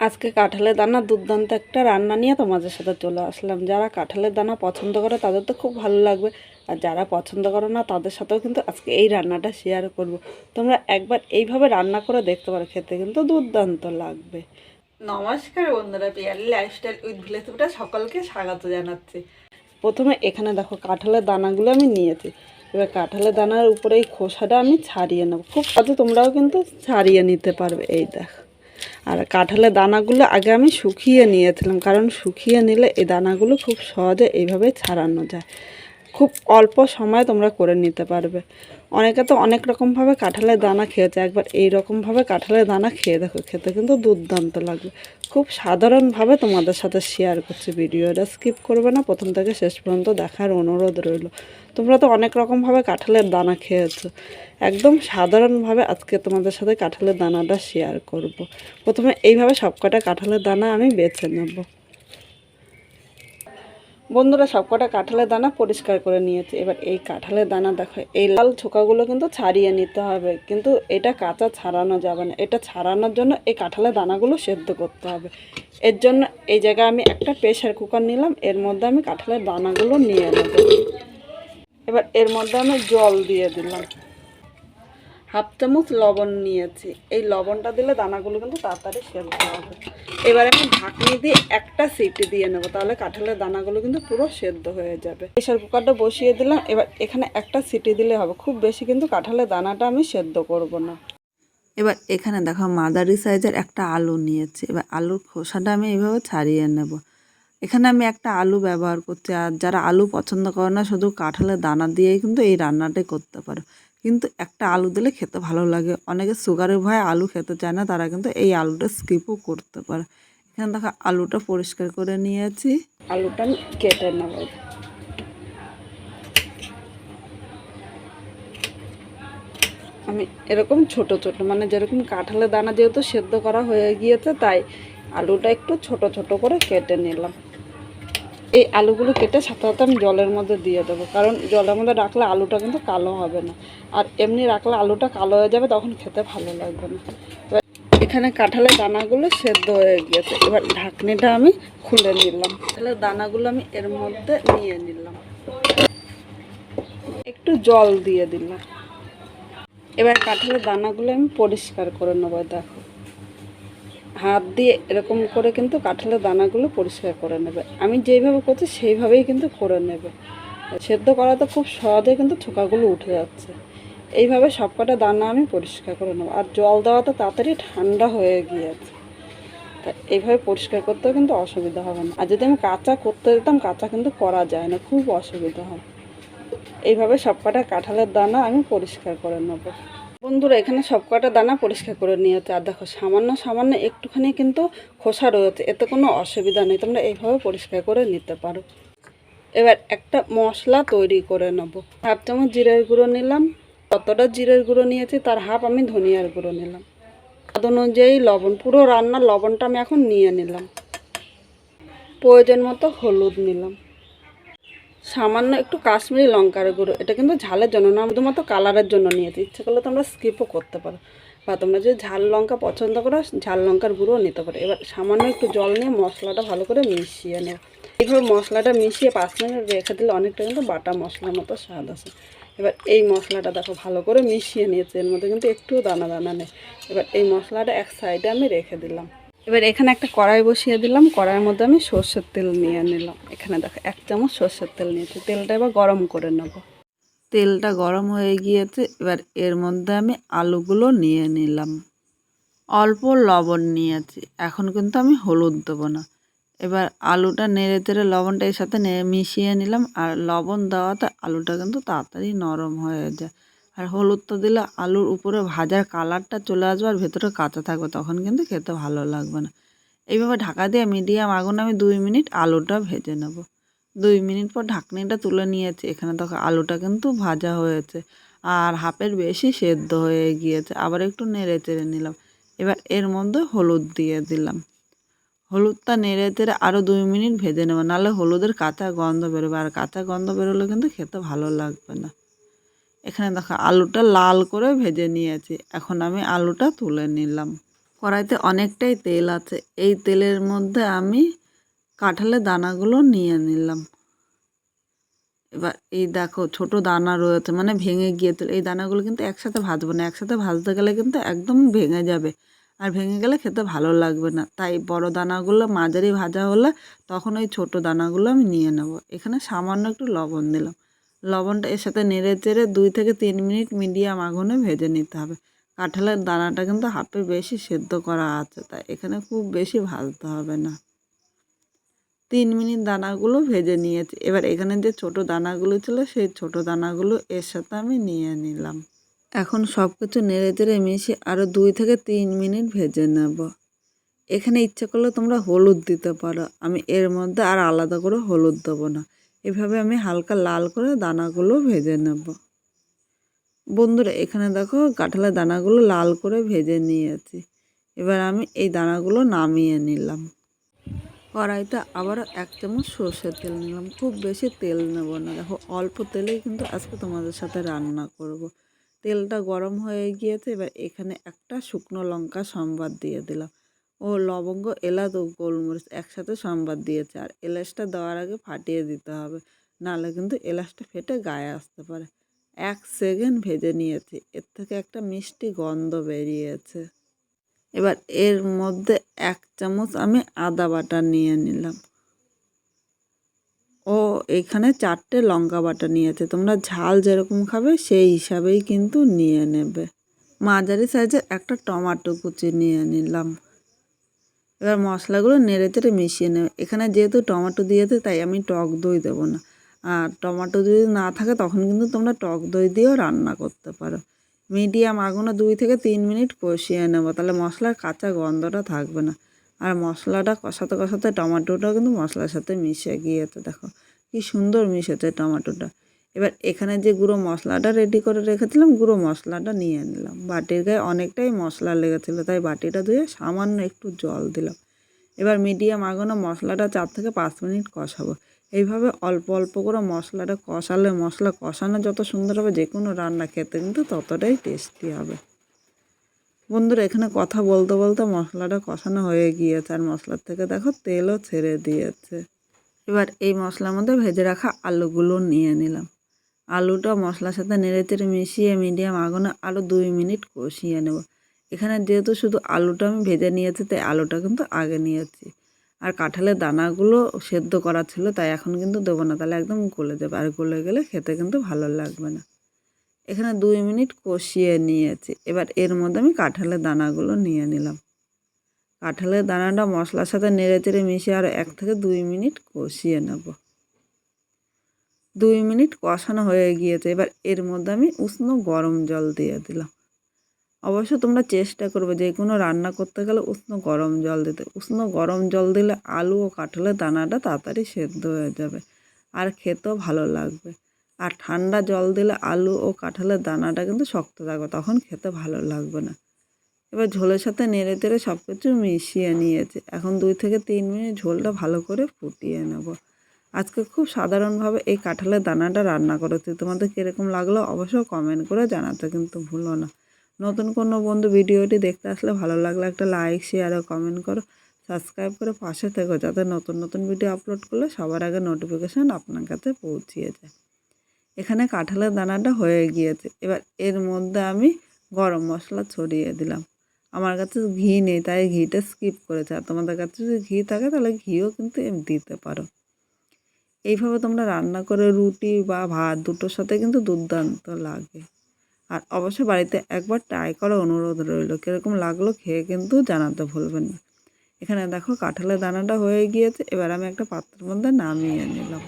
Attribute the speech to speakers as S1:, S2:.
S1: আজকে কাঁঠালের দানা দুর্দান্ত একটা রান্না নিয়ে তোমাদের সাথে চলে আসলাম। যারা কাঁঠালের দানা পছন্দ করে তাদের তো খুব ভালো লাগবে আর যারা পছন্দ করে না তাদের সাথেও কিন্তু আজকে এই রান্নাটা শেয়ার করব। তোমরা একবার এইভাবে রান্না করে দেখতে পারো খেতে কিন্তু দুর্দান্ত লাগবে। নমস্কার বন্ধুরা পিয়ালি লাইফস্টাইল উইথ ভিলেজ ফুটা সকলকে স্বাগত জানাচ্ছি। প্রথমে এখানে দেখো কাঁঠালের দানাগুলো আমি নিয়েছি। এবার কাঁঠালের দানার উপরে এই খোসাটা আমি ছাড়িয়ে নেব। খুব সহজে তোমরাও কিন্তু ছাড়িয়ে নিতে পারবে। এই দেখ। আর কাঁঠালের দানাগুলো আগে আমি শুকিয়ে নিয়েছিলাম, কারণ শুকিয়ে নিলে এই দানাগুলো খুব সহজে এইভাবে ছাড়ানো যায়। খুব অল্প সময় তোমরা করে নিতে পারবে। অনেকে তো অনেক রকমভাবে কাঁঠালের দানা খেয়েছে একবার এই রকমভাবে কাঁঠালের দানা খেয়ে দেখো, খেতে কিন্তু দুর্দান্ত লাগবে। খুব সাধারণভাবে তোমাদের সাথে শেয়ার করছি, ভিডিওটা স্কিপ করবে না। প্রথম থেকে শেষ পর্যন্ত দেখার অনুরোধ রইল। তোমরা তো অনেক রকমভাবে কাঁঠালের দানা খেয়েছো। একদম সাধারণভাবে আজকে তোমাদের সাথে কাঁঠালের দানাটা শেয়ার করব। প্রথমে এইভাবে সবকটা কাঁঠালের দানা আমি বেছে নেব। বন্ধুরা সবকটা কাঁঠালের দানা পরিষ্কার করে নিয়েছে। এবার এই কাঁঠালের দানা দেখো, এই লাল ছোকাগুলো কিন্তু ছাড়িয়ে নিতে হবে। কিন্তু এটা কাঁচা ছাড়ানো যাবে না। এটা ছাড়ানোর জন্য এই কাঁঠালের দানাগুলো সেদ্ধ করতে হবে। এর জন্য এই জায়গায় আমি একটা প্রেশার কুকার নিলাম। এর মধ্যে আমি কাঁঠালের দানাগুলো নিয়ে নেব। এবার এর মধ্যে আমি জল দিয়ে দিলাম। হাফ চামচ লবণ নিয়েছি। এই লবণটা দিলে দানাগুলো কিন্তু তাড়াতাড়ি সেদ্ধ হবে। এবার আমি ঢাকনি দিয়ে একটা সিটি দিয়ে নেব, তাহলে কাঁঠালের দানাগুলো কিন্তু পুরো সেদ্ধ হয়ে যাবে। প্রেশার কুকারটা বসিয়ে দিলাম, এবার এখানে একটা সিটি দিলে হবে। খুব বেশি কিন্তু কাঁঠালের দানাটা আমি সেদ্ধ করব না। এবার এখানে দেখো মাদারি সাইজের একটা আলু নিয়েছি। এবার আলুর খোসাটা আমি এইভাবে ছাড়িয়ে নেব। এখানে আমি একটা আলু ব্যবহার করছি, আর যারা আলু পছন্দ করে না, শুধু কাঁঠালের দানা দিয়েই কিন্তু এই রান্নাটাই করতে পারো। কিন্তু একটা আলু দিলে খেতে ভালো লাগে। অনেকে সুগারের ভয়ে আলু খেতে চায় না, তারা কিন্তু এই আলুটা স্কিপও করতে পারে। এখানে দেখো আলুটা পরিষ্কার করে নিয়েছি। আলুটা কেটে নেব। আমি এরকম ছোট ছোট মানে যেরকম কাঁঠালের দানা যেহেতু সেদ্ধ করা হয়ে গিয়েছে, তাই আলুটা একটু ছোট ছোট করে কেটে নিলাম। এই আলুগুলো কেটে সাথে সাথে আমি জলের মধ্যে দিয়ে দেবো। কারণ জলের মধ্যে রাখলে আলুটা কিন্তু কালো হবে না। আর এমনি রাখলে আলুটা কালো হয়ে যাবে, তখন খেতে ভালো লাগবে না। এখানে কাঁঠালের দানাগুলো সেদ্ধ হয়ে গিয়েছে। এবার ঢাকনিটা আমি খুলে নিলাম। তাহলে দানাগুলো আমি এর মধ্যে নিয়ে নিলাম। একটু জল দিয়ে দিলাম। এবার কাঁঠালের দানাগুলো আমি পরিষ্কার করে নেব, দেখো। হাত দিয়ে এরকম করে কিন্তু কাঁঠালের দানাগুলো পরিষ্কার করে নেবে। আমি যেইভাবে করছি সেইভাবেই কিন্তু করে নেবে। সেদ্ধ করা তো খুব সহজে কিন্তু ছোকাগুলো উঠে যাচ্ছে। এইভাবে সবকটা দানা আমি পরিষ্কার করে নেব। আর জল দেওয়া তো তাড়াতাড়ি ঠান্ডা হয়ে গিয়েছে। তা এইভাবে পরিষ্কার করতেও কিন্তু অসুবিধা হবে না। আর যদি আমি কাঁচা করতে দিতাম কাঁচা কিন্তু করা যায় না, খুব অসুবিধা হয়। এইভাবে সবকটা কাঁঠালের দানা আমি পরিষ্কার করে নেব। বন্ধুরা, এখানে সব কটা দানা পরিষ্কার করে নিয়ে নিয়েছে। আর দেখো, সামান্য সামান্য একটুখানি কিন্তু খোসা রয়েছে। এতে কোনো অসুবিধা নেই, তোমরা এইভাবে পরিষ্কার করে নিতে পারো। এবার একটা মশলা তৈরি করে নেব। হাফ চামচ জিরের গুঁড়ো নিলাম। কতটা জিরের গুঁড়ো নিয়েছি, তার হাফ আমি ধনিয়ার গুঁড়ো নিলাম। স্বাদ অনুযায়ী লবণ, পুরো রান্নার লবণটা আমি এখন নিয়ে নিলাম। প্রয়োজন মতো হলুদ নিলাম। সামান্য একটু কাশ্মীরি লঙ্কার গুঁড়ো, এটা কিন্তু ঝালের জন্য না, শুধুমাত্র কালারের জন্য নিয়েছি ইচ্ছে করলে তোমরা স্কিপও করতে পারো। বা তোমরা যদি ঝাল লঙ্কা পছন্দ করো, ঝাল লঙ্কার গুঁড়োও নিতে পারো। এবার সামান্য একটু জল নিয়ে মশলাটা ভালো করে মিশিয়ে নেও এইভাবে মশলাটা মিশিয়ে পাঁচ মিনিট রেখে দিলে অনেকটা কিন্তু বাটা মশলার মতো স্বাদ আসে। এবার এই মশলাটা দেখো, ভালো করে মিশিয়ে নিয়েছে, এর মধ্যে কিন্তু একটুও দানা দানা নেই। এবার এই মশলাটা এক সাইডে আমি রেখে দিলাম। এবার এখানে একটা কড়াই বসিয়ে দিলাম, কড়াইয়ের মধ্যে আমি সর্ষের তেল নিয়ে নিলাম। এখানে দেখো, এক চামচ সর্ষের তেল নিয়েছি। তেলটা এবার গরম করে নেব। তেলটা গরম হয়ে গিয়েছে, এবার এর মধ্যে আমি আলুগুলো নিয়ে নিলাম। অল্প লবণ নিয়েছি, এখন কিন্তু আমি হলুদ দেবো না। এবার আলুটা নেড়ে তেড়ে লবণটা এর সাথে মিশিয়ে নিলাম, আর লবণ দেওয়াতে আলুটা কিন্তু তাড়াতাড়ি নরম হয়ে যায়। আর হলুদটা দিলে আলুর উপরে ভাজার কালারটা চলে আসবে আর ভেতরে কাঁচা থাকবে, তখন কিন্তু খেতে ভালো লাগবে না। এইভাবে ঢাকা দিয়ে মিডিয়াম আগুন আমি দুই মিনিট আলুটা ভেজে নেব। দুই মিনিট পর ঢাকনিটা তুলে নিয়েছি, এখানে তখন আলুটা কিন্তু ভাজা হয়েছে আর হাফের বেশি সেদ্ধ হয়ে গিয়েছে, আবার একটু নেড়ে চেড়ে নিলাম। এবার এর মধ্যে হলুদ দিয়ে দিলাম। হলুদটা নেড়ে তেড়ে আরও দুই মিনিট ভেজে নেব, নাহলে হলুদের কাঁচা গন্ধ বেরোবে, আর কাঁচা গন্ধ বেরোলে কিন্তু খেতে ভালো লাগবে না। এখানে দেখো আলুটা লাল করে ভেজে নিয়েছি। এখন আমি আলুটা তুলে নিলাম। কড়াইতে অনেকটাই তেল আছে। এই তেলের মধ্যে আমি কাঁঠালের দানাগুলো নিয়ে নিলাম। এবার এই দেখো ছোট দানা রয়েছে মানে ভেঙে গিয়েছিল। এই দানাগুলো কিন্তু একসাথে ভাজবো না। একসাথে ভাজতে গেলে কিন্তু একদম ভেঙে যাবে। আর ভেঙে গেলে খেতে ভালো লাগবে না। তাই বড় দানাগুলো মাঝারি ভাজা হলে তখন ওই ছোট দানাগুলো আমি নিয়ে নেব। এখানে সামান্য একটু লবণ দিলাম। লবণটা এর সাথে নেড়ে চেড়ে দুই থেকে তিন মিনিট মিডিয়াম আগুনে ভেজে নিতে হবে। কাঁঠালের দানাটা কিন্তু হাফে বেশি সেদ্ধ করা আছে, তাই এখানে খুব বেশি ভাজতে হবে না। তিন মিনিট দানাগুলো ভেজে নিয়েছি। এবার এখানে যে ছোট দানাগুলো ছিল, সেই ছোট দানাগুলো এর সাথে আমি নিয়ে নিলাম। এখন সব কিছু নেড়ে চেড়ে মিশিয়ে আরও দুই থেকে তিন মিনিট ভেজে নেব। এখানে ইচ্ছে করলে তোমরা হলুদ দিতে পারো। আমি এর মধ্যে আর আলাদা করে হলুদ দেবো না। এভাবে আমি হালকা লাল করে দানাগুলো ভেজে নেব। বন্ধুরা, এখানে দেখো কাঁঠালের দানাগুলো লাল করে ভেজে নিয়েছি। এবার আমি এই দানাগুলো নামিয়ে নিলাম। কড়াইতে আবারও এক চামচ সর্ষের তেল নিলাম। খুব বেশি তেল নেব না। দেখো, অল্প তেলেই কিন্তু আজকে তোমাদের সাথে রান্না করব। তেলটা গরম হয়ে গিয়েছে, এবার এখানে একটা শুকনো লঙ্কা সম্বাদ দিয়ে দিলাম। ও লবঙ্গ, এলাচ ও গোলমরিচ একসাথে সম্বাদ দিয়েছে। আর এলাচটা দেওয়ার আগে ফাটিয়ে দিতে হবে, নাহলে কিন্তু এলাচটা ফেটে গায়ে আসতে পারে। এক সেকেন্ড ভেজে নিয়েছি, এর থেকে একটা মিষ্টি গন্ধ বেরিয়েছে। এবার এর মধ্যে এক চামচ আমি আদা বাটা নিয়ে নিলাম। ও এখানে চারটে লঙ্কা বাটা নিয়েছে, তোমরা ঝাল যেরকম খাবে সেই হিসাবেই কিন্তু নিয়ে নেবে। মাঝারি সাইজের একটা টমাটো কুচি নিয়ে নিলাম। এবার মশলাগুলো নেড়ে চেড়ে মিশিয়ে নেবে। এখানে যেহেতু টমেটো দিয়েছে, তাই আমি টক দই দেবো না। আর টমেটো যদি না থাকে, তখন কিন্তু তোমরা টক দই দিয়েও রান্না করতে পারো। মিডিয়াম আগুনে দুই থেকে তিন মিনিট কষিয়ে নেব, তাহলে মশলার কাঁচা গন্ধটা থাকবে না। আর মশলাটা কষাতে কষাতে টমেটোটাও কিন্তু মশলার সাথে মিশে গিয়েছে, দেখো। কি সুন্দর মিশেছে টমেটোটা। এবার এখানে যে গুঁড়ো মশলাটা রেডি করে রেখেছিলাম, গুঁড়ো মশলাটা নিয়ে নিলাম। বাটির গায়ে অনেকটাই মশলা লেগেছিলো, তাই বাটিটা ধুয়ে সামান্য একটু জল দিলাম। এবার মিডিয়াম আগুনে মশলাটা চার থেকে পাঁচ মিনিট কষাবো। এইভাবে অল্প অল্প করে মশলাটা কষালে, মশলা কষানো যত সুন্দর হবে যে কোনো রান্না খেতে কিন্তু ততটাই টেস্টি হবে। বন্ধুরা, এখানে কথা বলতে বলতে মশলাটা কষানো হয়ে গিয়েছে, আর মশলার থেকে দেখো তেলও ছেড়ে দিয়েছে। এবার এই মশলার মধ্যে ভেজে রাখা আলুগুলো নিয়ে নিলাম। আলুটা মশলার সাথে নেড়ে চেড়ে মিশিয়ে মিডিয়াম আগুনে আরও দুই মিনিট কষিয়ে নেব। এখানে যেহেতু শুধু আলুটা আমি ভেজে নিয়েছি, তাই আলুটা কিন্তু আগে নিয়েছি। আর কাঁঠালের দানাগুলো সেদ্ধ করা ছিল, তাই এখন কিন্তু দেবো না, তাহলে একদম গলে যাবে। আর গলে গেলে খেতে কিন্তু ভালো লাগবে না। এখানে দুই মিনিট কষিয়ে নিয়েছি। এবার এর মধ্যে আমি কাঁঠালের দানাগুলো নিয়ে নিলাম। কাঁঠালের দানাটা মশলার সাথে নেড়ে চেড়ে মিশিয়ে আর এক থেকে দুই মিনিট কষিয়ে নেব। দুই মিনিট কষানো হয়ে গিয়েছে। এবার এর মধ্যে আমি উষ্ণ গরম জল দিয়ে দিলাম। অবশ্য তোমরা চেষ্টা করবে যে কোনো রান্না করতে গেলে উষ্ণ গরম জল দিতে। উষ্ণ গরম জল দিলে আলু ও কাঁঠালের দানাটা তাড়াতাড়ি সেদ্ধ হয়ে যাবে আর খেতেও ভালো লাগবে। আর ঠান্ডা জল দিলে আলু ও কাঁঠালের দানাটা কিন্তু শক্ত থাকবে, তখন খেতে ভালো লাগবে না। এবার ঝোলের সাথে নেড়ে তেড়ে সব কিছু মিশিয়ে নিয়েছে। এখন দুই থেকে তিন মিনিট ঝোলটা ভালো করে ফুটিয়ে নেব। আজকে খুব সাধারণভাবে এই কাঁঠালের দানাটা রান্না করেছি। তোমাদের কীরকম লাগল অবশ্যই কমেন্ট করে জানাতে কিন্তু ভুলো না। নতুন কোনো বন্ধু ভিডিওটি দেখতে আসলে ভালো লাগলে একটা লাইক শেয়ার ও কমেন্ট করো। সাবস্ক্রাইব করে পাশে থেকো যাতে নতুন নতুন ভিডিও আপলোড করলে সবার আগে নোটিফিকেশান আপনার কাছে পৌঁছিয়ে যায়। এখানে কাঁঠালের দানাটা হয়ে গিয়েছে। এবার এর মধ্যে আমি গরম মশলা ছড়িয়ে দিলাম। আমার কাছে ঘি নেই, তাই ঘিটা স্কিপ করেছে। আর তোমাদের কাছে যদি ঘি থাকে তাহলে ঘিও কিন্তু দিতে পারো। এইভাবে তোমরা রান্না করে রুটি বা ভাত দুটোর সাথে কিন্তু দুর্দান্ত লাগে। আর অবশ্যই বাড়িতে একবার ট্রাই করার অনুরোধ রইল। কীরকম লাগল খেয়ে কিন্তু জানাতে ভুলবেন না। এখানে দেখো কাঁঠালের দানাটা হয়ে গিয়েছে। এবার আমি একটা পাত্রের মধ্যে নামিয়ে নিলাম।